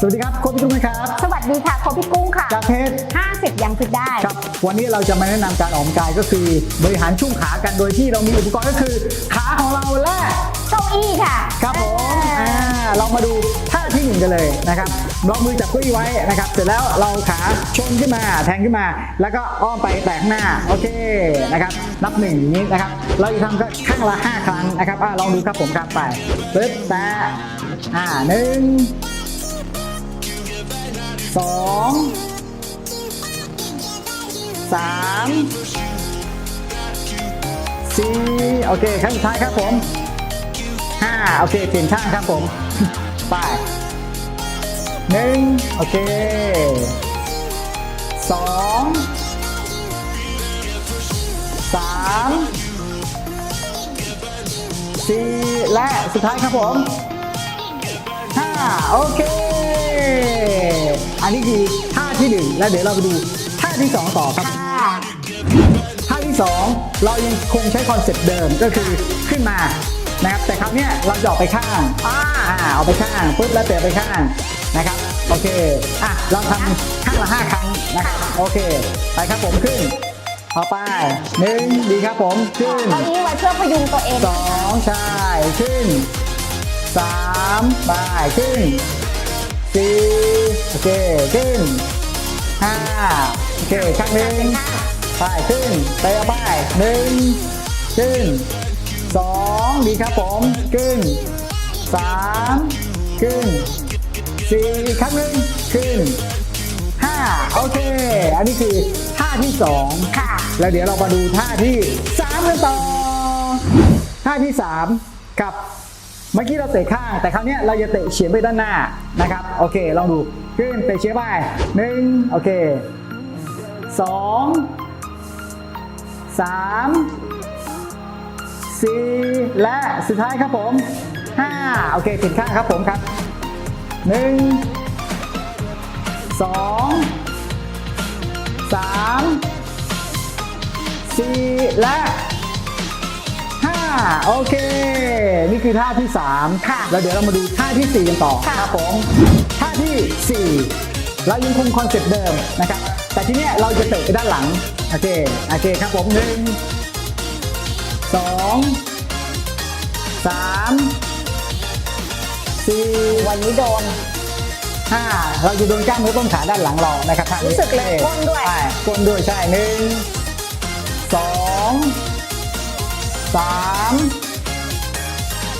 สวัสดีครับโค้ชพี่ตุ้มนะครับ สวัสดีค่ะโคชพี่กุ้งค่ะจากเพจ50 ยังฟิตได้ครับ วันนี้เราจะมาแนะนำการออกกำลังกายก็คือบริหารช่วงขากันโดยที่เรามีอุปกรณ์ก็คือ ขาของเราและเก้าอี้ค่ะ ครับผมอ่าอ่าเรามาดูท่าที่หนึ่งกันเลยนะครับเรามือจับเกุ้ยไว้นะครับ เสร็จแล้วเราขาชนขึ้นมา แทงขึ้นมา แล้วก็อ้อมไปแตะข้างหน้า โอเคนะครับ นับหนึ่งอย่างนี้นะครับ เราจะทำก็ข้างละ 5 ครั้งนะครับอ่าลองดูครับผมครับไปปึ๊บแตะอ่าหนึ่ง สองสามสี่โอเคครั้งสุดท้ายครับผมห้าโอเคเปลี่ยนข้างครับผม ไปหนึ่งโอเคสองสามสี่และสุดท้ายครับผมห้าโอเค อันนี้คือท่าที่หนึ่งแล้วเดี๋ยวเราไปดูท่าที่สองต่อครับค่ะท่าที่ 2 เรายังคงใช้คอนเซ็ปต์เดิมก็คือขึ้นมานะครับแต่คราวเนี้ยเราจะออกไปข้างอ่าอ่าเอาไปข้างปุ๊บแล้วเตะไปข้างนะครับโอเคอะเราทำข้างละ5ครั้งนะครับโอเค ไปครับผมขึ้นเอาไปหนึ่งดีครับผมขึ้นเก้าอี้ไว้เพื่อพยุงตัวเองสองใช่ขึ้นสามไปขึ้นสี่โอ เคขึ้นห้าโอเคข้างหนึ่งไปขึ้นไปเอาไปหนึ่งขึ้นสองดีครับผมขึ้นสามขึ้นสี่ครั้งหนึ่งขึ้นห้าโอเค อันนี้คือท่าที่สองค่ะแล้วเดี๋ยวเรามาดูท่าที่สามกันต่อท่าที่สามกับ เมื่อกี้เราเตะข้าง แต่คราวนี้เราจะเตะเฉียงไปด้านหน้านะครับ โอเค ลองดู ขึ้นเตะเฉียงไปหนึ่งโอเคสองสามสี่และสุดท้ายครับผมห้าโอเคผิดข้างครับผมครับหนึ่งสองสามสี่และ โอเค นี่คือท่าที่ 3 ค่ะแล้วเดี๋ยวเรามาดูท่าที่ 4 กันต่อค่ะ ครับผมท่าที่ 4 เรายังคงคอนเซ็ปต์เดิมนะครับ แต่ทีเนี้ยเราจะเตะไปด้านหลัง โอเค โอเคครับผมหนึ่งสองสามสี่วันนี้โดน ห้าเราจะโดนกล้ามเนื้อต้นขาด้านหลังเรานะครับท่านี้รู้สึกเลยก้นด้วย ใช่ก้นด้วยใช่หนึ่งสอง สาม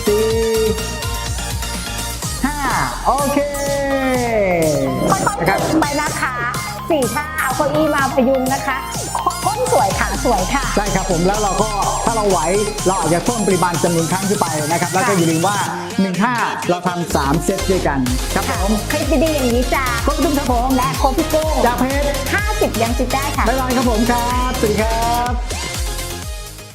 สี่ห้าโอเคค่อยๆนะครับฝึกไปนะคะสี่ท่าเอาเก้าอี้มาพยุงนะคะก้นสวยขาสวยค่ะ ใช่ครับผมแล้วเราก็ถ้าเราไหวเราอาจจะเพิ่มปริมาณจำนวนครั้งขึ้นไปนะครับ แล้วก็อย่าลืมว่า1ท่าเราทำสามเซตด้วยกัน ครับผมคลิปดีๆอย่างนี้จ้าขอบคุณครับผมและโคชพี่กุ้งจากเพจ50 ยังฟิตได้ค่ะบ๊ายบายครับผมครับสวัสดีครับ